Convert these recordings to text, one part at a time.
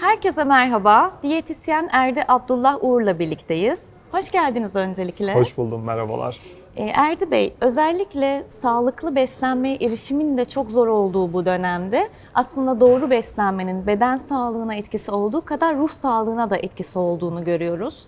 Herkese merhaba. Diyetisyen Erdi Abdullah Uğur'la birlikteyiz. Hoş geldiniz öncelikle. Hoş buldum, merhabalar. Ee, Erdi Bey, özellikle sağlıklı beslenmeye erişimin de çok zor olduğu bu dönemde aslında doğru beslenmenin beden sağlığına etkisi olduğu kadar ruh sağlığına da etkisi olduğunu görüyoruz.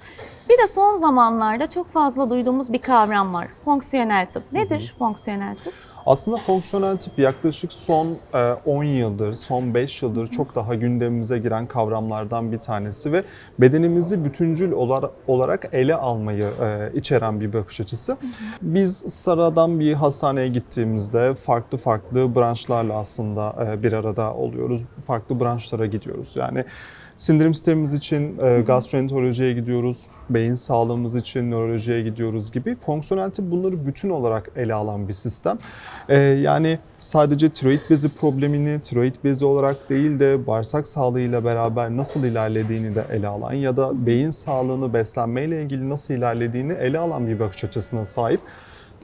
Bir de son zamanlarda çok fazla duyduğumuz bir kavram var. Fonksiyonel tıp. Nedir fonksiyonel tıp? Aslında fonksiyonel tıp yaklaşık son e, 10 yıldır, son 5 yıldır çok daha gündemimize giren kavramlardan bir tanesi ve bedenimizi bütüncül olar- olarak ele almayı e, içeren bir bakış açısı. Biz sıradan bir hastaneye gittiğimizde farklı farklı branşlarla aslında e, bir arada oluyoruz. Farklı branşlara gidiyoruz. Yani Sindirim sistemimiz için e, gastroenterolojiye gidiyoruz, beyin sağlığımız için nörolojiye gidiyoruz gibi. Fonksiyonel tıp bunları bütün olarak ele alan bir sistem. E, yani sadece tiroid bezi problemini tiroid bezi olarak değil de bağırsak sağlığıyla beraber nasıl ilerlediğini de ele alan ya da beyin sağlığını beslenmeyle ilgili nasıl ilerlediğini ele alan bir bakış açısına sahip.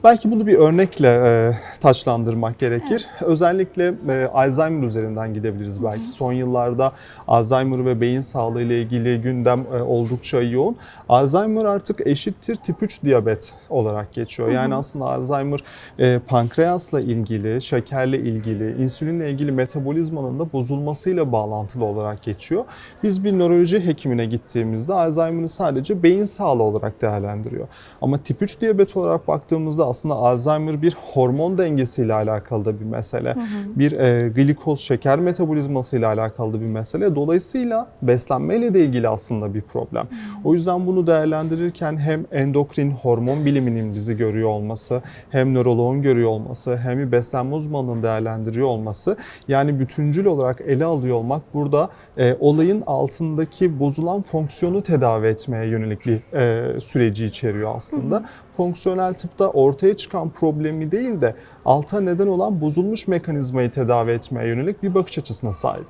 Belki bunu bir örnekle e, taçlandırmak gerekir. Özellikle e, Alzheimer üzerinden gidebiliriz belki. Son yıllarda Alzheimer ve beyin sağlığı ile ilgili gündem e, oldukça yoğun. Alzheimer artık eşittir tip 3 diyabet olarak geçiyor. Yani aslında Alzheimer e, pankreasla ilgili, şekerle ilgili, insülinle ilgili metabolizmanın da bozulmasıyla bağlantılı olarak geçiyor. Biz bir nöroloji hekimine gittiğimizde Alzheimer'ı sadece beyin sağlığı olarak değerlendiriyor. Ama tip 3 diyabet olarak baktığımızda aslında Alzheimer bir hormon dengesiyle alakalı da bir mesele. Bir e, glikoz şeker metabolizması ile alakalı da bir mesele. Dolayısıyla beslenmeyle de ilgili aslında bir problem. O yüzden bunu değerlendirirken hem endokrin hormon biliminin bizi görüyor olması, hem nöroloğun görüyor olması, hem beslenme uzmanının değerlendiriyor olması yani bütüncül olarak ele alıyor olmak burada e, olayın altındaki bozulan fonksiyonu tedavi etmeye yönelik bir e, süreci içeriyor aslında. Fonksiyonel tıpta ortaya çıkan problemi değil de alta neden olan bozulmuş mekanizmayı tedavi etmeye yönelik bir bakış açısına sahip.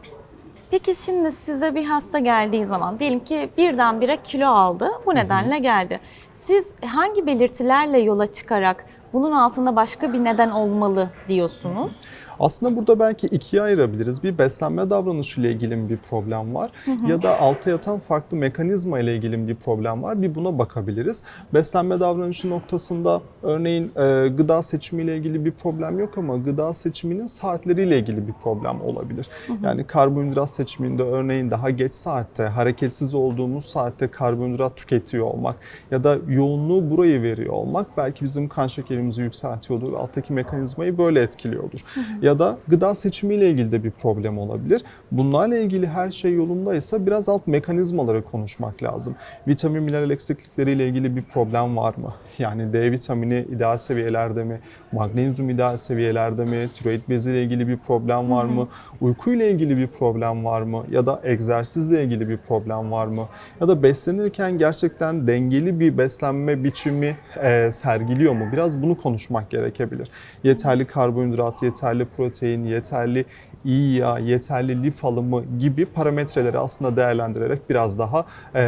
Peki şimdi size bir hasta geldiği zaman diyelim ki birdenbire kilo aldı. Bu nedenle geldi. Siz hangi belirtilerle yola çıkarak bunun altında başka bir neden olmalı diyorsunuz? Aslında burada belki ikiye ayırabiliriz. Bir beslenme davranışı ile ilgili bir problem var ya da alta yatan farklı mekanizma ile ilgili bir problem var. Bir buna bakabiliriz. Beslenme davranışı noktasında örneğin e, gıda seçimi ile ilgili bir problem yok ama gıda seçiminin saatleriyle ilgili bir problem olabilir. Yani karbonhidrat seçiminde örneğin daha geç saatte, hareketsiz olduğumuz saatte karbonhidrat tüketiyor olmak ya da yoğunluğu burayı veriyor olmak belki bizim kan şekerimizi yükseltiyordur. Alttaki mekanizmayı böyle etkiliyordur. Ya da gıda seçimiyle ilgili de bir problem olabilir. Bunlarla ilgili her şey yolundaysa biraz alt mekanizmaları konuşmak lazım. Vitamin mineral eksiklikleriyle ilgili bir problem var mı? Yani D vitamini ideal seviyelerde mi? Magnezyum ideal seviyelerde mi? Tiroid beziyle ilgili bir problem var mı? Uykuyla ilgili bir problem var mı? Ya da egzersizle ilgili bir problem var mı? Ya da beslenirken gerçekten dengeli bir beslenme biçimi e, sergiliyor mu? Biraz bunu konuşmak gerekebilir. Yeterli karbonhidrat, yeterli protein, yeterli iyi yağ, yeterli lif alımı gibi parametreleri aslında değerlendirerek biraz daha e,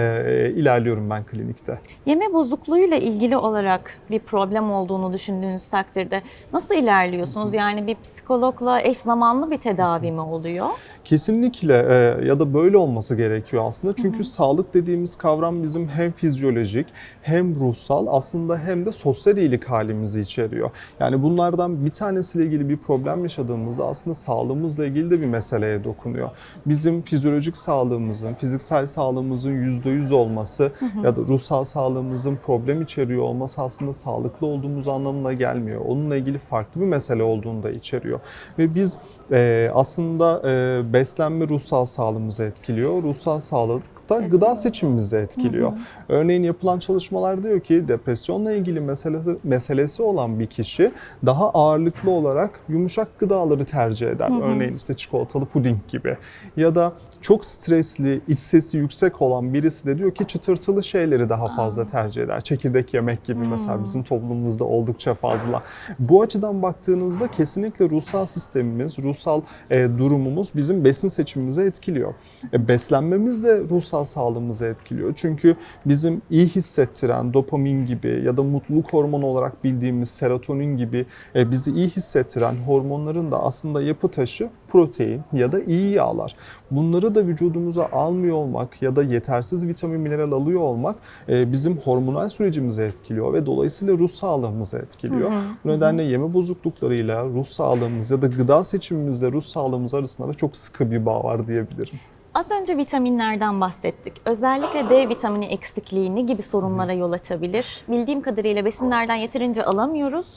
ilerliyorum ben klinikte. Yeme bozukluğuyla ilgili olarak bir problem olduğunu düşündüğünüz takdirde nasıl ilerliyorsunuz? Yani bir psikologla eş zamanlı bir tedavi mi oluyor? Kesinlikle e, ya da böyle olması gerekiyor aslında. Çünkü sağlık dediğimiz kavram bizim hem fizyolojik hem ruhsal aslında hem de sosyal iyilik halimizi içeriyor. Yani bunlardan bir tanesiyle ilgili bir problem yaşadığımızda aslında sağlığımızla ilgili de bir meseleye dokunuyor. Bizim fizyolojik sağlığımızın, fiziksel sağlığımızın %100 olması ya da ruhsal sağlığımızın problem içeriyor olması aslında sağlıklı olduğumuz anlamına gelmiyor. Onunla ilgili farklı bir mesele olduğunu da içeriyor. Ve biz e, aslında e, beslenme ruhsal sağlığımızı etkiliyor. Ruhsal sağlık da gıda seçimimizi etkiliyor. Örneğin yapılan çalışmalar diyor ki depresyonla ilgili meselesi, meselesi olan bir kişi daha ağırlıklı olarak yumuşak gıdaları tercih eder. Örneğin işte çikolatalı puding gibi. Ya da çok stresli, iç sesi yüksek olan birisi de diyor ki çıtırtılı şeyleri daha fazla tercih eder. Çekirdek yemek gibi mesela bizim toplumumuzda oldukça fazla. Bu açıdan baktığınızda kesinlikle ruhsal sistemimiz, ruhsal e, durumumuz bizim besin seçimimize etkiliyor. E, beslenmemiz de ruhsal sağlığımızı etkiliyor. Çünkü bizim iyi hissettiren dopamin gibi ya da mutluluk hormonu olarak bildiğimiz serotonin gibi e, bizi iyi hissettiren hormonların da aslında yapı taşı protein ya da iyi yağlar. Bunları da vücudumuza almıyor olmak ya da yetersiz vitamin mineral alıyor olmak e, bizim hormonal sürecimizi etkiliyor ve dolayısıyla ruh sağlığımızı etkiliyor. Bu nedenle yeme bozukluklarıyla ruh sağlığımız ya da gıda seçimimizle ruh sağlığımız arasında da çok sıkı bir bağ var diyebilirim. Az önce vitaminlerden bahsettik. Özellikle D vitamini eksikliği ne gibi sorunlara yol açabilir? Bildiğim kadarıyla besinlerden yeterince alamıyoruz.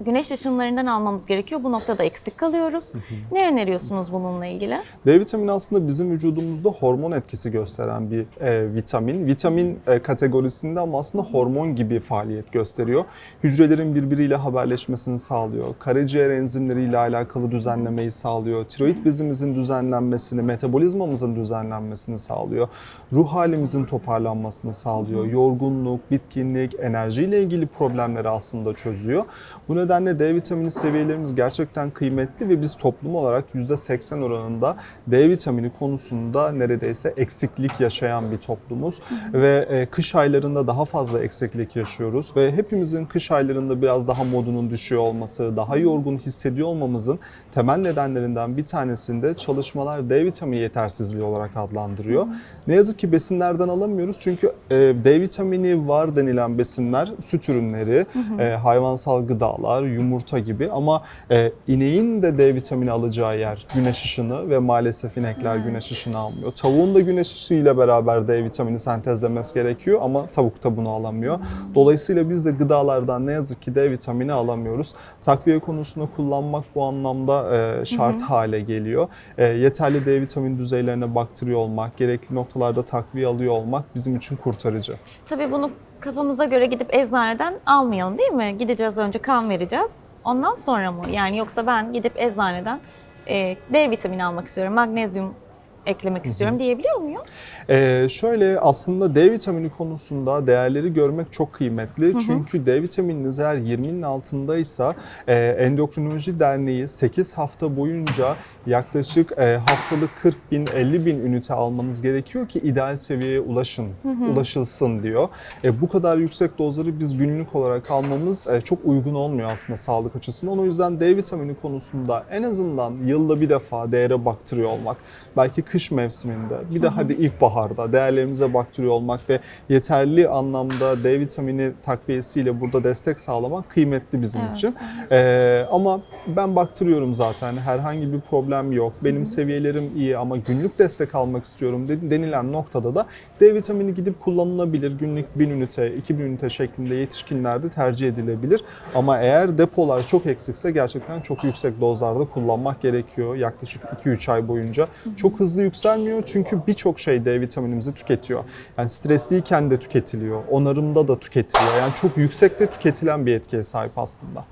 Güneş ışınlarından almamız gerekiyor. Bu noktada eksik kalıyoruz. Ne öneriyorsunuz bununla ilgili? D vitamini aslında bizim vücudumuzda hormon etkisi gösteren bir e, vitamin. Vitamin e, kategorisinde ama aslında hormon gibi faaliyet gösteriyor. Hücrelerin birbiriyle haberleşmesini sağlıyor. Karaciğer enzimleriyle alakalı düzenlemeyi sağlıyor. Tiroid bezimizin düzenlenmesini, metabolizmamızın düzenlenmesini sağlıyor. Ruh halimizin toparlanmasını sağlıyor. Yorgunluk, bitkinlik, enerjiyle ilgili problemleri aslında çözüyor. Bu nedenle D vitamini seviyelerimiz gerçekten kıymetli ve biz toplum olarak %80 oranında D vitamini konusunda neredeyse eksiklik yaşayan bir toplumuz. Ve e, kış aylarında daha fazla eksiklik yaşıyoruz ve hepimizin kış aylarında biraz daha modunun düşüyor olması, daha yorgun hissediyor olmamızın temel nedenlerinden bir tanesinde çalışmalar D vitamini yetersizliği olarak adlandırıyor. Ne yazık ki besinlerden alamıyoruz çünkü e, D vitamini var denilen besinler süt ürünleri, e, hayvansal gıdalar, yumurta gibi ama e, ineğin de D vitamini alacağı yer güneş ışını ve maalesef inekler güneş ışını almıyor. Tavuğun da güneş ışığıyla beraber D vitamini sentezlemesi gerekiyor ama tavuk da bunu alamıyor. Dolayısıyla biz de gıdalardan ne yazık ki D vitamini alamıyoruz. Takviye konusunda kullanmak bu anlamda e, şart hale geliyor. E, yeterli D vitamini düzeylerine baktırıyor olmak, gerekli noktalarda takviye alıyor olmak bizim için kurtarıcı. Tabii bunu kafamıza göre gidip eczaneden almayalım değil mi? Gideceğiz önce kan vereceğiz. Ondan sonra mı? Yani yoksa ben gidip eczaneden e, D vitamini almak istiyorum, magnezyum eklemek istiyorum diyebiliyor muyum? Ee, şöyle aslında D vitamini konusunda değerleri görmek çok kıymetli. Çünkü D vitamininiz eğer 20'nin altındaysa e, Endokrinoloji Derneği 8 hafta boyunca yaklaşık e, haftalık 40 bin 50 bin ünite almanız gerekiyor ki ideal seviyeye ulaşın, ulaşılsın diyor. E, bu kadar yüksek dozları biz günlük olarak almamız e, çok uygun olmuyor aslında sağlık açısından. O yüzden D vitamini konusunda en azından yılda bir defa değere baktırıyor olmak, belki kış mevsiminde, bir de hadi ilkbaharda değerlerimize baktırıyor olmak ve yeterli anlamda D vitamini takviyesiyle burada destek sağlamak kıymetli bizim Evet, için. Ee, ama ben baktırıyorum zaten herhangi bir problem yok. Benim seviyelerim iyi ama günlük destek almak istiyorum de- denilen noktada da D vitamini gidip kullanılabilir. Günlük 1000 ünite, 2000 ünite şeklinde yetişkinlerde tercih edilebilir. Ama eğer depolar çok eksikse gerçekten çok yüksek dozlarda kullanmak gerekiyor. Yaklaşık 2-3 ay boyunca. Çok hızlı yükselmiyor çünkü birçok şey D vitaminimizi tüketiyor. Yani stresliyken de tüketiliyor, onarımda da tüketiliyor. Yani çok yüksekte tüketilen bir etkiye sahip aslında.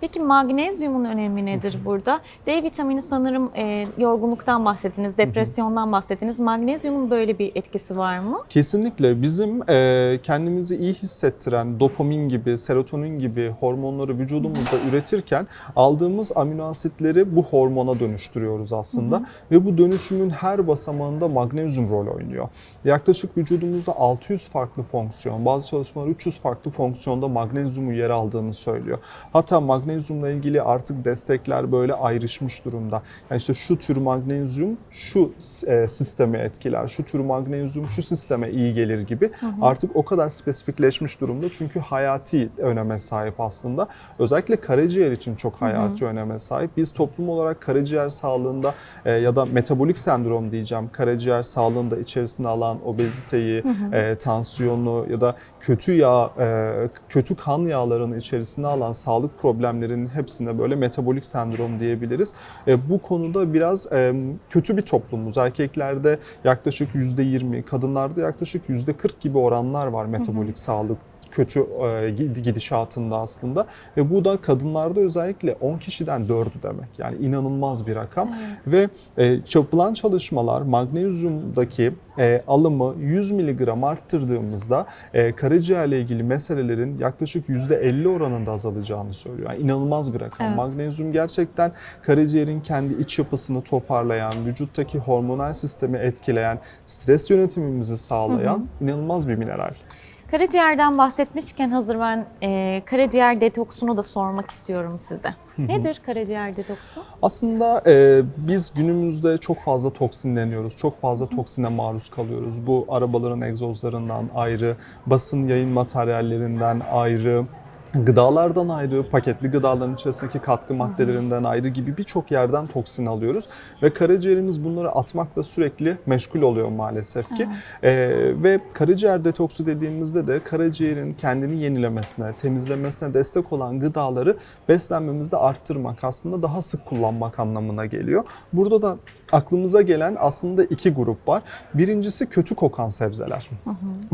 Peki magnezyumun önemi nedir burada? D vitamini sanırım e, yorgunluktan bahsettiniz, depresyondan bahsettiniz. Magnezyumun böyle bir etkisi var mı? Kesinlikle bizim e, kendimizi iyi hissettiren dopamin gibi, serotonin gibi hormonları vücudumuzda üretirken aldığımız amino asitleri bu hormona dönüştürüyoruz aslında. Ve bu dönüşümün her basamağında magnezyum rol oynuyor. Yaklaşık vücudumuzda 600 farklı fonksiyon, bazı çalışmalar 300 farklı fonksiyonda magnezyumu yer aldığını söylüyor. Hatta magnezyumla ilgili artık destekler böyle ayrışmış durumda. Yani işte şu tür magnezyum şu e, sistemi etkiler, şu tür magnezyum şu sisteme iyi gelir gibi artık o kadar spesifikleşmiş durumda çünkü hayati öneme sahip aslında. Özellikle karaciğer için çok hayati öneme sahip. Biz toplum olarak karaciğer sağlığında e, ya da metabolik sendrom diyeceğim, karaciğer sağlığında içerisine alan obeziteyi, e, tansiyonu ya da kötü yağ, e, kötü kan yağlarını içerisine alan sağlık problemlerinin hepsine böyle metabolik sendrom diyebiliriz. E, bu konuda biraz e, kötü bir toplumuz. Erkeklerde yaklaşık %20, kadınlarda yaklaşık %40 gibi oranlar var metabolik sağlık kötü e, gid- gidişatında aslında ve bu da kadınlarda özellikle 10 kişiden 4'ü demek. Yani inanılmaz bir rakam ve e, yapılan çalışmalar magnezyumdaki e, alımı 100 mg arttırdığımızda e, karaciğerle ilgili meselelerin yaklaşık %50 oranında azalacağını söylüyor. Yani inanılmaz bir rakam. Evet. Magnezyum gerçekten karaciğerin kendi iç yapısını toparlayan, vücuttaki hormonal sistemi etkileyen, stres yönetimimizi sağlayan inanılmaz bir mineral. Karaciğerden bahsetmişken hazır ben e, karaciğer detoksunu da sormak istiyorum size. Nedir karaciğer detoksu? Aslında e, biz günümüzde çok fazla toksinleniyoruz. Çok fazla toksine maruz kalıyoruz. Bu arabaların egzozlarından ayrı, basın yayın materyallerinden ayrı, gıdalardan ayrı, paketli gıdaların içerisindeki katkı maddelerinden ayrı gibi birçok yerden toksin alıyoruz. Ve karaciğerimiz bunları atmakla sürekli meşgul oluyor maalesef ki. E, ve karaciğer detoksu dediğimizde de karaciğerin kendini yenilemesine, temizlemesine destek olan gıdaları beslenmemizde arttırmak aslında daha sık kullanmak anlamına geliyor. Burada da aklımıza gelen aslında iki grup var. Birincisi kötü kokan sebzeler.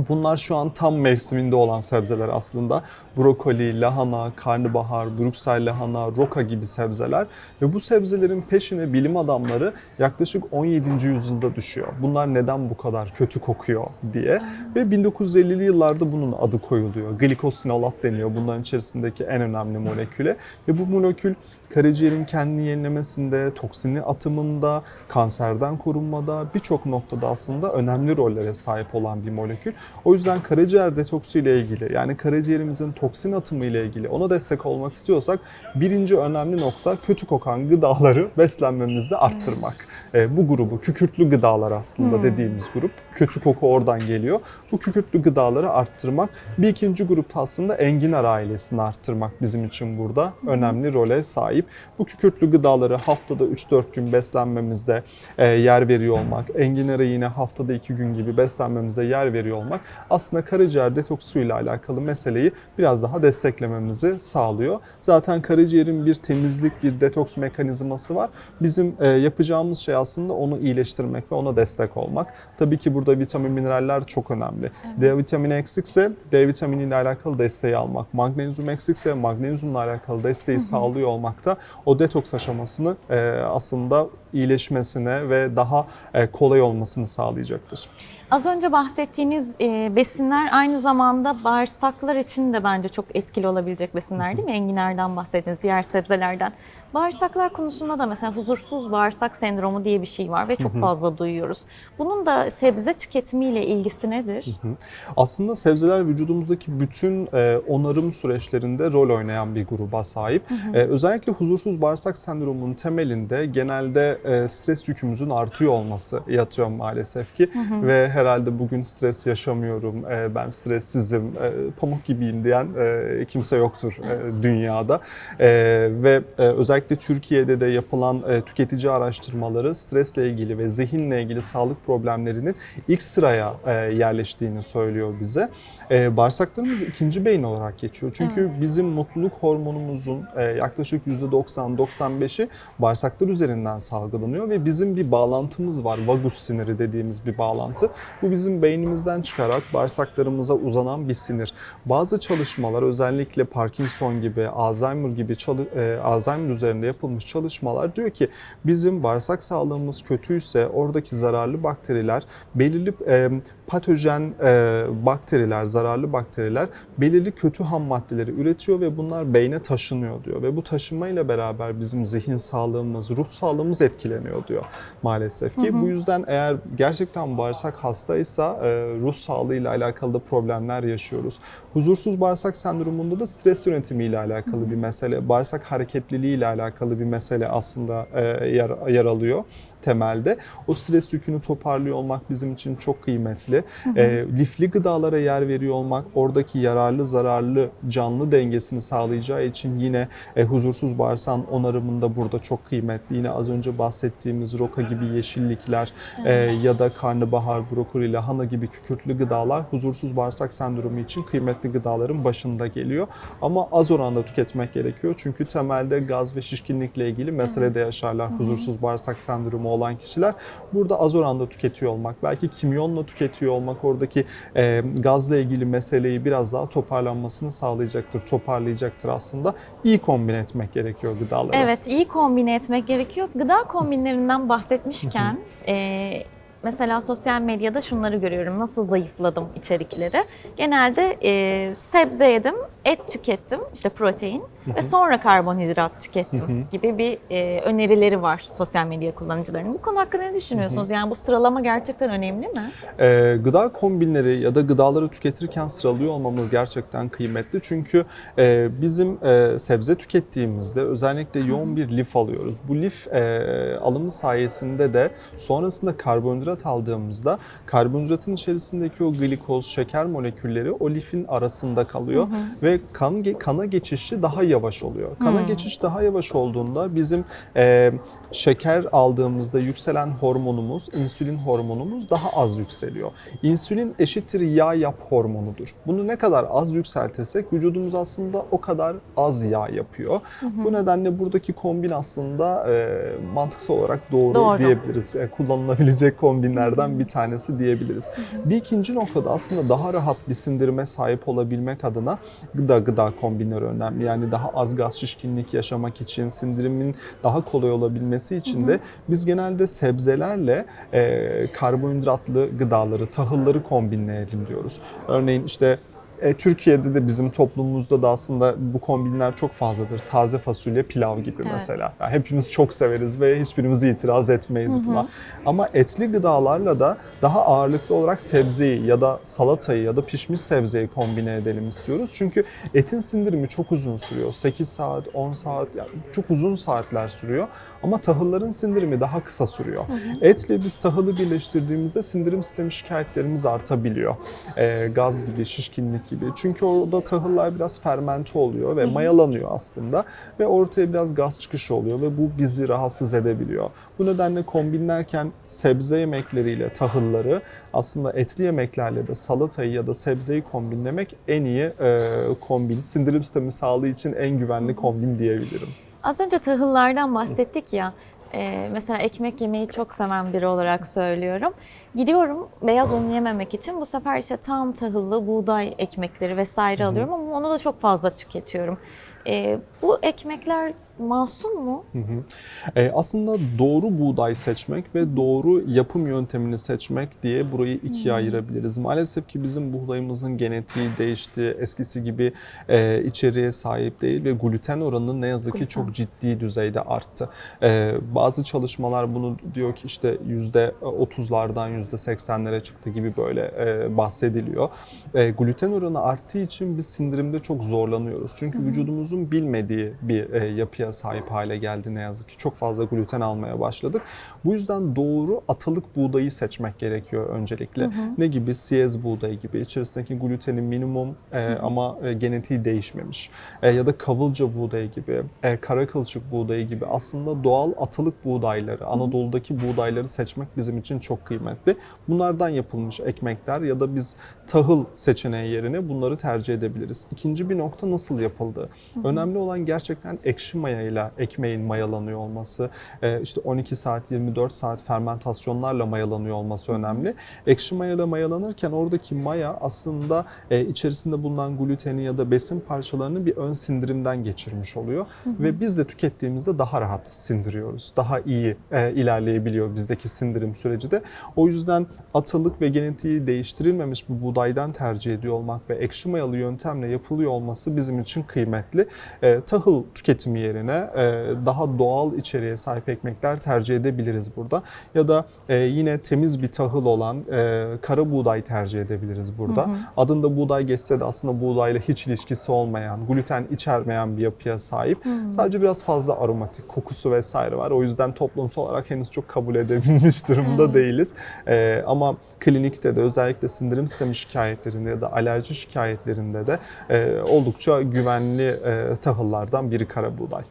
Bunlar şu an tam mevsiminde olan sebzeler aslında. Brokoli, lahana, karnabahar, Bruksel lahana, roka gibi sebzeler ve bu sebzelerin peşine bilim adamları yaklaşık 17. yüzyılda düşüyor. Bunlar neden bu kadar kötü kokuyor diye ve 1950'li yıllarda bunun adı koyuluyor. Glikosinolat deniyor bunların içerisindeki en önemli moleküle ve bu molekül karaciğerin kendini yenilemesinde, toksini atımında, kanserden korunmada birçok noktada aslında önemli rollere sahip olan bir molekül. O yüzden karaciğer detoksu ile ilgili yani karaciğerimizin toksin atımı ile ilgili ona destek olmak istiyorsak birinci önemli nokta kötü kokan gıdaları beslenmemizde arttırmak. E, bu grubu kükürtlü gıdalar aslında dediğimiz grup. Kötü koku oradan geliyor. Bu kükürtlü gıdaları arttırmak. Bir ikinci grupta aslında enginar ailesini arttırmak bizim için burada önemli role sahip. Bu kükürtlü gıdaları haftada 3-4 gün beslenmemizde e, yer veriyor olmak, enginara yine haftada 2 gün gibi beslenmemizde yer veriyor olmak aslında karaciğer detoksu ile alakalı meseleyi biraz daha desteklememizi sağlıyor. Zaten karaciğerin bir temizlik, bir detoks mekanizması var. Bizim e, yapacağımız şey aslında onu iyileştirmek ve ona destek olmak. Tabii ki burada vitamin, mineraller çok önemli. D vitamini eksikse D vitamini ile alakalı desteği almak. Magnezyum eksikse magnezyumla alakalı desteği sağlıyor olmak da o detoks aşamasını e, aslında iyileşmesine ve daha e, kolay olmasını sağlayacaktır. Az önce bahsettiğiniz e, besinler aynı zamanda bağırsaklar için de bence çok etkili olabilecek besinler değil mi? Enginardan bahsettiniz, diğer sebzelerden. Bağırsaklar konusunda da mesela huzursuz bağırsak sendromu diye bir şey var ve çok fazla duyuyoruz. Bunun da sebze tüketimiyle ilgisi nedir? Aslında sebzeler vücudumuzdaki bütün e, onarım süreçlerinde rol oynayan bir gruba sahip. E, özellikle huzursuz bağırsak sendromunun temelinde genelde e, stres yükümüzün artıyor olması yatıyor maalesef ki ve herhalde bugün stres yaşamıyorum, e, ben stressizim, e, pamuk gibiyim diyen e, kimse yoktur e, dünyada. E, ve e, özellikle Türkiye'de de yapılan e, tüketici araştırmaları stresle ilgili ve zihinle ilgili sağlık problemlerinin ilk sıraya e, yerleştiğini söylüyor bize. E, bağırsaklarımız ikinci beyin olarak geçiyor. Çünkü bizim mutluluk hormonumuzun e, yaklaşık %90-95'i bağırsaklar üzerinden salgılanıyor ve bizim bir bağlantımız var. Vagus siniri dediğimiz bir bağlantı. Bu bizim beynimizden çıkarak bağırsaklarımıza uzanan bir sinir. Bazı çalışmalar özellikle Parkinson gibi, Alzheimer gibi e, Alzheimer üzerinde yapılmış çalışmalar diyor ki bizim bağırsak sağlığımız kötüyse oradaki zararlı bakteriler belirli e, patojen e, bakteriler, zararlı bakteriler belirli kötü ham maddeleri üretiyor ve bunlar beyne taşınıyor diyor. Ve bu taşınmayla beraber bizim zihin sağlığımız, ruh sağlığımız etkileniyor diyor maalesef ki. Bu yüzden eğer gerçekten bağırsak hastaysa e, ruh sağlığıyla alakalı da problemler yaşıyoruz. Huzursuz bağırsak sendromunda da stres yönetimiyle alakalı bir mesele, bağırsak hareketliliği ile alakalı bir mesele aslında e, yer, yer alıyor temelde. O stres yükünü toparlıyor olmak bizim için çok kıymetli. E, lifli gıdalara yer veriyor olmak oradaki yararlı zararlı canlı dengesini sağlayacağı için yine e, huzursuz bağırsağın onarımında burada çok kıymetli. Yine az önce bahsettiğimiz roka gibi yeşillikler e, ya da karnabahar, brokoli, lahana gibi kükürtlü gıdalar huzursuz bağırsak sendromu için kıymetli gıdaların başında geliyor. Ama az oranda tüketmek gerekiyor. Çünkü temelde gaz ve şişkinlikle ilgili mesele de yaşarlar huzursuz bağırsak sendromu olan kişiler. Burada az oranda tüketiyor olmak, belki kimyonla tüketiyor olmak oradaki e, gazla ilgili meseleyi biraz daha toparlanmasını sağlayacaktır, toparlayacaktır aslında. İyi kombin etmek gerekiyor gıdaları. Evet, iyi kombine etmek gerekiyor. Gıda kombinlerinden bahsetmişken e, mesela sosyal medyada şunları görüyorum. Nasıl zayıfladım içerikleri. Genelde e, sebze yedim, et tükettim, işte protein ve sonra karbonhidrat tükettim gibi bir e, önerileri var sosyal medya kullanıcılarının. Bu konu hakkında ne düşünüyorsunuz? Yani bu sıralama gerçekten önemli mi? Ee, gıda kombinleri ya da gıdaları tüketirken sıralıyor olmamız gerçekten kıymetli. Çünkü e, bizim e, sebze tükettiğimizde özellikle yoğun bir lif alıyoruz. Bu lif e, alımı sayesinde de sonrasında karbonhidrat aldığımızda karbonhidratın içerisindeki o glikoz, şeker molekülleri o lifin arasında kalıyor ve kan kana geçişi daha yavaş oluyor. Kana geçiş daha yavaş olduğunda bizim e, şeker aldığımızda yükselen hormonumuz, insülin hormonumuz daha az yükseliyor. İnsülin eşittir yağ yap hormonudur. Bunu ne kadar az yükseltirsek vücudumuz aslında o kadar az yağ yapıyor. Bu nedenle buradaki kombin aslında e, mantıksal olarak doğru, Doğru. diyebiliriz. E, kullanılabilecek kombinlerden bir tanesi diyebiliriz. Bir ikinci noktada aslında daha rahat bir sindirime sahip olabilmek adına gıda gıda kombinleri önemli. Yani daha az gaz şişkinlik yaşamak için, sindirimin daha kolay olabilmesi için de biz genelde sebzelerle e, karbonhidratlı gıdaları, tahılları kombinleyelim diyoruz. Örneğin işte e, Türkiye'de de bizim toplumumuzda da aslında bu kombinler çok fazladır. Taze fasulye, pilav gibi Evet. mesela. Yani hepimiz çok severiz ve hiçbirimiz itiraz etmeyiz buna. Ama etli gıdalarla da daha ağırlıklı olarak sebzeyi ya da salatayı ya da pişmiş sebzeyi kombine edelim istiyoruz. Çünkü etin sindirimi çok uzun sürüyor. 8 saat, 10 saat yani çok uzun saatler sürüyor. Ama tahılların sindirimi daha kısa sürüyor. Etle biz tahılı birleştirdiğimizde sindirim sistemi şikayetlerimiz artabiliyor. Ee, gaz gibi, şişkinlik gibi. Çünkü orada tahıllar biraz fermente oluyor ve mayalanıyor aslında. Ve ortaya biraz gaz çıkışı oluyor ve bu bizi rahatsız edebiliyor. Bu nedenle kombinlerken sebze yemekleriyle tahılları aslında etli yemeklerle de salatayı ya da sebzeyi kombinlemek en iyi e, kombin. Sindirim sistemi sağlığı için en güvenli kombin diyebilirim. Az önce tahıllardan bahsettik ya. E, mesela ekmek yemeyi çok seven biri olarak söylüyorum. Gidiyorum beyaz un yememek için bu sefer işte tam tahıllı buğday ekmekleri vesaire alıyorum ama onu da çok fazla tüketiyorum. E, bu ekmekler masum mu? Hı hı. E, aslında doğru buğday seçmek ve doğru yapım yöntemini seçmek diye burayı ikiye ayırabiliriz. Maalesef ki bizim buğdayımızın genetiği değişti. Eskisi gibi e, içeriğe sahip değil ve gluten oranı ne yazık ki Gluten. çok ciddi düzeyde arttı. E, bazı çalışmalar bunu diyor ki işte %30'lardan %80'lere çıktı gibi böyle e, bahsediliyor. E, gluten oranı arttığı için biz sindirimde çok zorlanıyoruz. Çünkü vücudumuzun bilmediği bir e, yapıya sahip hale geldi ne yazık ki. Çok fazla gluten almaya başladık. Bu yüzden doğru atalık buğdayı seçmek gerekiyor öncelikle. Ne gibi? Siyez buğdayı gibi. İçerisindeki gluteni minimum e, ama e, genetiği değişmemiş. E, ya da kavılca buğdayı gibi, e, kara kılçık buğdayı gibi aslında doğal atalık buğdayları, Anadolu'daki buğdayları seçmek bizim için çok kıymetli. Bunlardan yapılmış ekmekler ya da biz tahıl seçeneği yerine bunları tercih edebiliriz. İkinci bir nokta nasıl Önemli olan gerçekten ekşi mayayla ekmeğin mayalanıyor olması. Ee, işte 12 saat, 24 saat fermentasyonlarla mayalanıyor olması önemli. Ekşi mayayla mayalanırken oradaki maya aslında e, içerisinde bulunan gluteni ya da besin parçalarını bir ön sindirimden geçirmiş oluyor. Ve biz de tükettiğimizde daha rahat sindiriyoruz. Daha iyi e, ilerleyebiliyor bizdeki sindirim süreci de. O yüzden atalık ve genetiği değiştirilmemiş bir buğdaydan tercih ediyor olmak ve ekşi mayalı yöntemle yapılıyor olması bizim için kıymetli. E, tahıl tüketimi yerine e, daha doğal içeriğe sahip ekmekler tercih edebiliriz burada. Ya da e, yine temiz bir tahıl olan e, kara buğday tercih edebiliriz burada. Adında buğday geçse de aslında buğdayla hiç ilişkisi olmayan, gluten içermeyen bir yapıya sahip. Sadece biraz fazla aromatik, kokusu vesaire var. O yüzden toplumsal olarak henüz çok kabul edebilmiş durumda Evet. değiliz. E, ama klinikte de özellikle sindirim sistemi şikayetlerinde ya da alerji şikayetlerinde de e, oldukça güvenli e, tahıllardan biri kara buğday.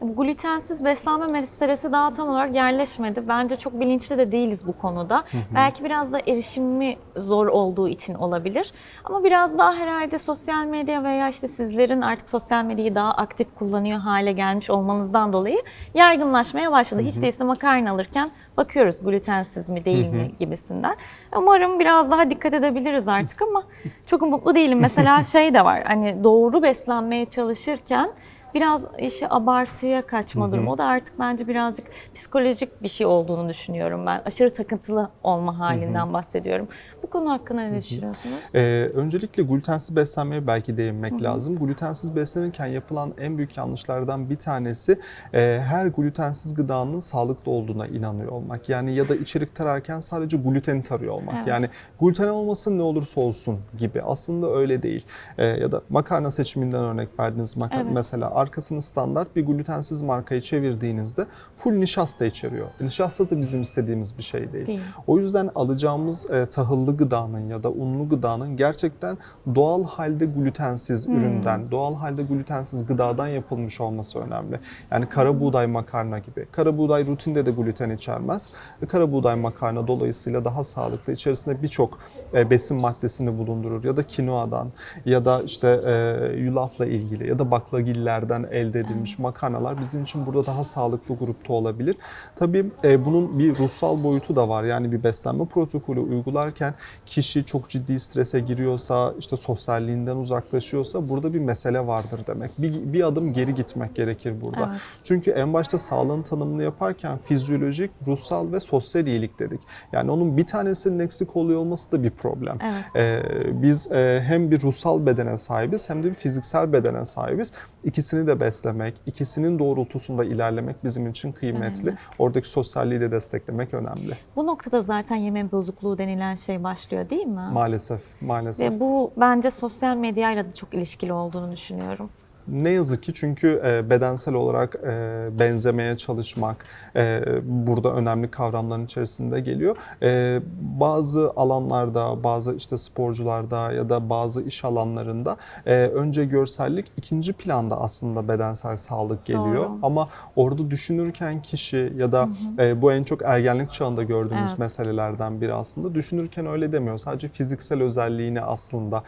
Bu glutensiz beslenme meselesi daha tam olarak yerleşmedi. Bence çok bilinçli de değiliz bu konuda. Belki biraz da erişimi zor olduğu için olabilir. Ama biraz daha herhalde sosyal medya veya işte sizlerin artık sosyal medyayı daha aktif kullanıyor hale gelmiş olmanızdan dolayı yaygınlaşmaya başladı. Hiç değilse makarna alırken bakıyoruz glutensiz mi değil mi gibisinden. Umarım biraz daha dikkat edebiliriz artık ama çok umutlu değilim. Mesela şey de var hani doğru beslenmeye çalışırken biraz işi abartıya kaçma durumu. O da artık bence birazcık psikolojik bir şey olduğunu düşünüyorum ben. Aşırı takıntılı olma halinden bahsediyorum. Bu konu hakkında ne düşünüyorsunuz? Ee, öncelikle glutensiz beslenmeye belki değinmek lazım. Glutensiz beslenirken yapılan en büyük yanlışlardan bir tanesi e, her glutensiz gıdanın sağlıklı olduğuna inanıyor olmak. Yani ya da içerik tararken sadece gluteni tarıyor olmak. Evet. Yani gluten olmasın ne olursa olsun gibi. Aslında öyle değil. E, ya da makarna seçiminden örnek verdiniz. Maka- Evet. Mesela arkasını standart bir glutensiz markayı çevirdiğinizde full nişasta içeriyor. Nişasta da bizim istediğimiz bir şey değil. Değil. O yüzden alacağımız e, tahıllı gıdanın ya da unlu gıdanın gerçekten doğal halde glutensiz Hmm. üründen, doğal halde glutensiz gıdadan yapılmış olması önemli. Yani kara buğday makarna gibi. Kara buğday rutinde de gluten içermez. E, Kara buğday makarna dolayısıyla daha sağlıklı. İçerisinde birçok e, besin maddesini bulundurur ya da kinoadan ya da işte e, yulafla ilgili ya da baklagillerden elde edilmiş makarnalar bizim için burada daha sağlıklı grupta olabilir. Tabii e, bunun bir ruhsal boyutu da var. Yani bir beslenme protokolü uygularken kişi çok ciddi strese giriyorsa, işte sosyalliğinden uzaklaşıyorsa burada bir mesele vardır demek. Bir, bir adım geri gitmek gerekir burada. Evet. Çünkü en başta sağlığın tanımını yaparken fizyolojik, ruhsal ve sosyal iyilik dedik. Yani onun bir tanesinin eksik oluyor olması da bir problem. Evet. Ee, biz e, hem bir ruhsal bedene sahibiz hem de bir fiziksel bedene sahibiz. İkisini de beslemek, ikisinin doğrultusunda ilerlemek bizim için kıymetli. Önemli. Oradaki sosyalliği de desteklemek önemli. Bu noktada zaten yeme bozukluğu denilen şey başlıyor değil mi? Maalesef, maalesef. Ve bu bence sosyal medyayla da çok ilişkili olduğunu düşünüyorum. Ne yazık ki çünkü e, bedensel olarak e, benzemeye çalışmak e, burada önemli kavramların içerisinde geliyor. Bazı alanlarda, bazı işte sporcularda ya da bazı iş alanlarında önce görsellik, ikinci planda aslında bedensel sağlık geliyor. Doğru. Ama orada düşünürken kişi ya da e, bu en çok ergenlik çağında gördüğümüz Evet. meselelerden biri aslında. Düşünürken öyle demiyor. Sadece fiziksel özelliğini aslında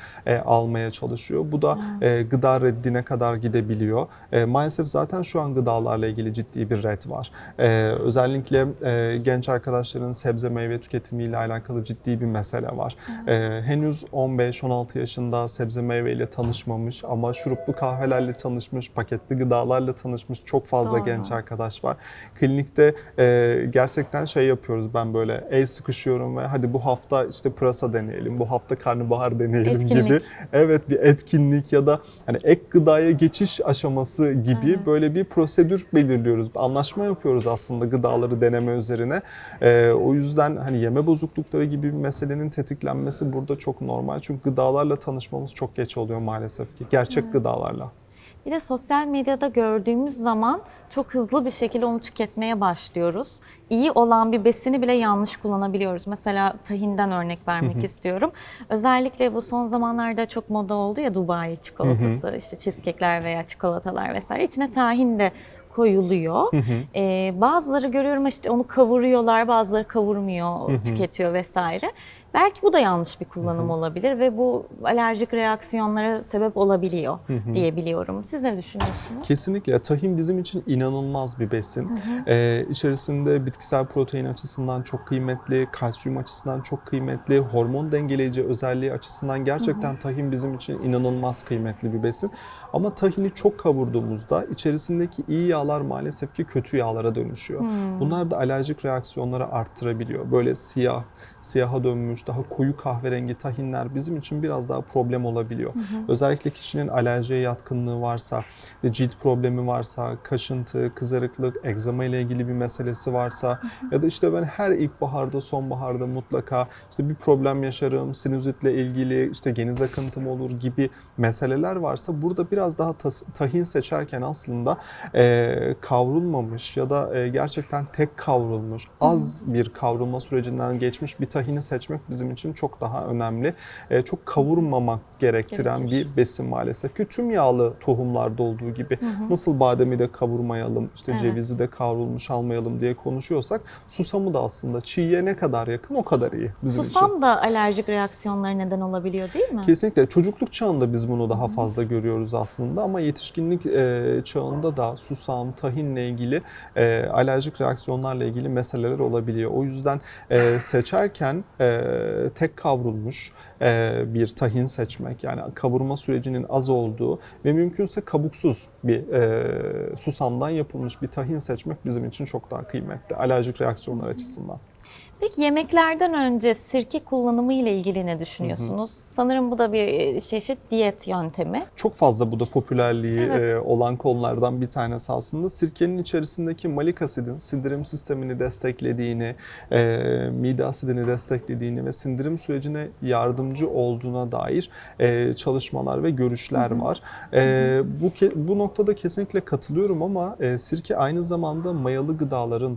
almaya çalışıyor. Bu da e, gıda reddine kadar gidebiliyor. E, maalesef zaten şu an gıdalarla ilgili ciddi bir red var. E, özellikle e, genç arkadaşların sebze meyve tüketimiyle alakalı ciddi bir mesele var. E, henüz 15-16 yaşında sebze meyveyle tanışmamış ama şuruplu kahvelerle tanışmış, paketli gıdalarla tanışmış çok fazla Doğru. genç arkadaş var. Klinikte e, gerçekten şey yapıyoruz ben böyle el sıkışıyorum ve hadi bu hafta işte pırasa deneyelim, bu hafta karnabahar deneyelim Etkinlik. gibi. Evet bir etkinlik ya da hani ek gıdaya geçiş aşaması gibi Evet. böyle bir prosedür belirliyoruz. Anlaşma yapıyoruz aslında gıdaları deneme üzerine. E, o yüzden hani yeme bozuklukları gibi bir meselenin tetiklenmesi burada çok normal. Çünkü gıdalarla tanışmamız çok geç oluyor maalesef ki. Gerçek gıdalarla. Bir de sosyal medyada gördüğümüz zaman çok hızlı bir şekilde onu tüketmeye başlıyoruz. İyi olan bir besini bile yanlış kullanabiliyoruz. Mesela tahinden örnek vermek istiyorum. Özellikle bu son zamanlarda çok moda oldu ya Dubai çikolatası, işte cheesecake'ler veya çikolatalar vesaire. İçine tahin de koyuluyor. Ee, bazıları görüyorum işte onu kavuruyorlar, bazıları kavurmuyor, tüketiyor vesaire. Belki bu da yanlış bir kullanım olabilir ve bu alerjik reaksiyonlara sebep olabiliyor diye biliyorum. Siz ne düşünüyorsunuz? Kesinlikle. Tahin bizim için inanılmaz bir besin. Ee, içerisinde bitkisel protein açısından çok kıymetli, kalsiyum açısından çok kıymetli, hormon dengeleyici özelliği açısından gerçekten tahin bizim için inanılmaz kıymetli bir besin. Ama tahini çok kavurduğumuzda içerisindeki iyi yağlar maalesef ki kötü yağlara dönüşüyor. Bunlar da alerjik reaksiyonları arttırabiliyor. Böyle siyah, siyaha dönmüş, daha koyu kahverengi tahinler bizim için biraz daha problem olabiliyor. Özellikle kişinin alerjiye yatkınlığı varsa, cilt problemi varsa, kaşıntı, kızarıklık, egzama ile ilgili bir meselesi varsa ya da işte ben her ilkbaharda, sonbaharda mutlaka işte bir problem yaşarım, sinüzitle ilgili işte geniz akıntım olur gibi meseleler varsa burada biraz daha tahin seçerken aslında e, kavrulmamış ya da e, gerçekten tek kavrulmuş, az bir kavrulma sürecinden geçmiş bir tahini seçmek bizim için çok daha önemli. E, çok kavurmamak gerektiren Gerekir. bir besin maalesef ki tüm yağlı tohumlarda olduğu gibi nasıl bademi de kavurmayalım, işte Evet. cevizi de kavrulmuş almayalım diye konuşuyorsak susamı da aslında çiğye ne kadar yakın o kadar iyi bizim için. Susam da alerjik reaksiyonlara neden olabiliyor değil mi? Kesinlikle. Çocukluk çağında biz bunu daha fazla görüyoruz aslında ama yetişkinlik e, çağında da susam, tahinle ilgili e, alerjik reaksiyonlarla ilgili meseleler olabiliyor. O yüzden e, seçerken e, tek kavrulmuş e, bir tahin seçmek yani kavurma sürecinin az olduğu ve mümkünse kabuksuz bir e, susamdan yapılmış bir tahin seçmek bizim için çok daha kıymetli alerjik reaksiyonlar açısından. Peki yemeklerden önce sirke kullanımı ile ilgili ne düşünüyorsunuz? Sanırım bu da bir e, çeşit diyet yöntemi. Çok fazla bu da popülerliği Evet. e, olan konulardan bir tanesi aslında. Sirkenin içerisindeki malik asidin sindirim sistemini desteklediğini, e, mide asidini desteklediğini ve sindirim sürecine yardımcı olduğuna dair çalışmalar ve görüşler var. E, bu ke- bu noktada kesinlikle katılıyorum ama sirke aynı zamanda mayalı gıdaların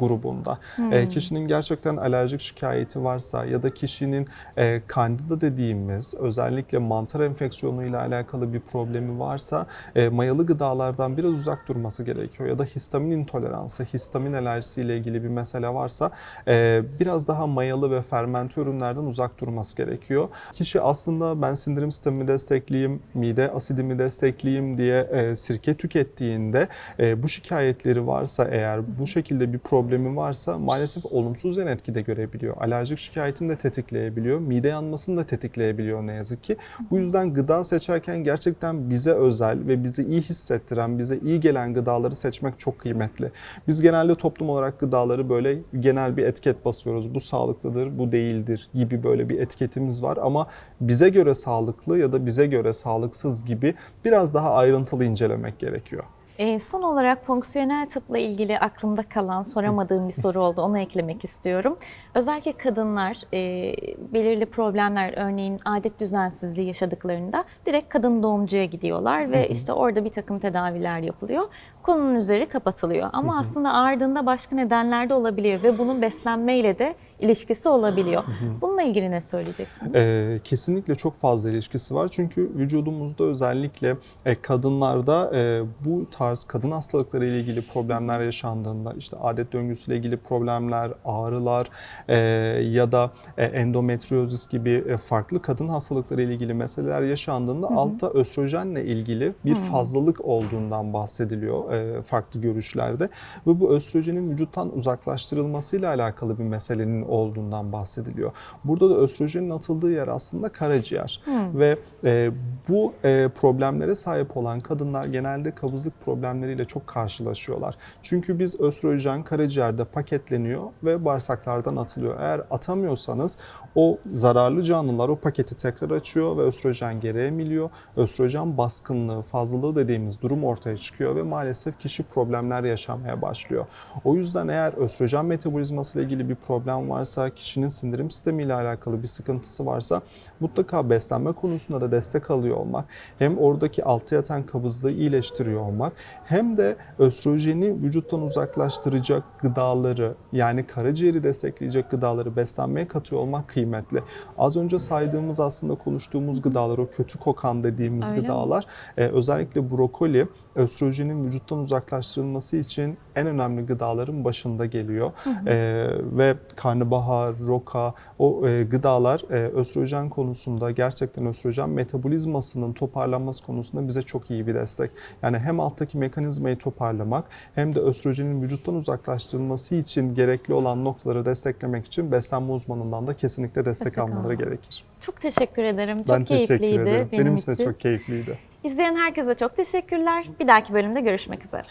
grubunda. E, kişinin gerçekten alerjik şikayeti varsa ya da kişinin e, kandida dediğimiz özellikle mantar enfeksiyonu ile alakalı bir problemi varsa e, mayalı gıdalardan biraz uzak durması gerekiyor. Ya da histamin intoleransı, histamin alerjisi ile ilgili bir mesele varsa e, biraz daha mayalı ve fermente ürünlerden uzak durması gerekiyor. Kişi aslında ben sindirim sistemimi destekleyeyim, mide asidimi destekleyeyim diye e, sirke tükettiğinde e, bu şikayetleri varsa eğer bu şekilde bir problemi varsa maalesef olumsuz yan etki de görebiliyor. Alerjik şikayetini de tetikleyebiliyor. Mide yanmasını da tetikleyebiliyor ne yazık ki. Bu yüzden gıda seçerken gerçekten bize özel ve bizi iyi hissettiren, bize iyi gelen gıdaları seçmek çok kıymetli. Biz genelde toplum olarak gıdaları böyle genel bir etiket basıyoruz. Bu sağlıklıdır, bu değildir gibi böyle bir etiketimiz var ama bize göre sağlıklı ya da bize göre sağlıksız gibi biraz daha ayrıntılı incelemek gerekiyor. E, son olarak fonksiyonel tıpla ilgili aklımda kalan, soramadığım bir soru oldu. Onu eklemek istiyorum. Özellikle kadınlar e, belirli problemler, örneğin adet düzensizliği yaşadıklarında direkt kadın doğumcuya gidiyorlar ve işte orada bir takım tedaviler yapılıyor. Konunun üzeri kapatılıyor. Ama aslında ardında başka nedenler de olabiliyor ve bunun beslenmeyle de ilişkisi olabiliyor. Bununla ilgili ne söyleyeceksiniz? Ee, kesinlikle çok fazla ilişkisi var. Çünkü vücudumuzda özellikle e, kadınlarda e, bu tarz kadın hastalıkları ile ilgili problemler yaşandığında işte adet döngüsüyle ilgili problemler, ağrılar e, ya da e, endometriozis gibi e, farklı kadın hastalıkları ile ilgili meseleler yaşandığında altta östrojenle ilgili bir fazlalık olduğundan bahsediliyor e, farklı görüşlerde ve bu östrojenin vücuttan uzaklaştırılmasıyla alakalı bir meselenin olduğundan bahsediliyor. Burada da östrojenin atıldığı yer aslında karaciğer ve e, bu e, problemlere sahip olan kadınlar genelde kabızlık problemleriyle çok karşılaşıyorlar. Çünkü biz östrojen karaciğerde paketleniyor ve bağırsaklardan atılıyor. Eğer atamıyorsanız o zararlı canlılar o paketi tekrar açıyor ve östrojen geri emiliyor. Östrojen baskınlığı, fazlalığı dediğimiz durum ortaya çıkıyor ve maalesef kişi problemler yaşamaya başlıyor. O yüzden eğer östrojen metabolizması ile ilgili bir problem varsa, kişinin sindirim sistemi ile alakalı bir sıkıntısı varsa mutlaka beslenme konusunda da destek alıyor olmak, hem oradaki altta yatan kabızlığı iyileştiriyor olmak, hem de östrojeni vücuttan uzaklaştıracak gıdaları yani karaciğeri destekleyecek gıdaları beslenmeye katıyor olmak kıymetli. Az önce saydığımız aslında konuştuğumuz gıdalar o kötü kokan dediğimiz Öyle mi? gıdalar e, özellikle brokoli östrojenin vücuttan uzaklaştırılması için en önemli gıdaların başında geliyor. E, ve karnabahar, roka o e, gıdalar e, östrojen konusunda gerçekten östrojen metabolizmasının toparlanması konusunda bize çok iyi bir destek. Yani hem alttaki mekanizmayı toparlamak hem de östrojenin vücuttan uzaklaştırılması için gerekli olan noktaları desteklemek için beslenme uzmanından da kesinlikle destek, Destek almaları almak. gerekir. Çok teşekkür ederim. Çok ben teşekkür keyifliydi ederim. benim, Benim için de çok keyifliydi. İzleyen herkese çok teşekkürler. Bir dahaki bölümde görüşmek üzere.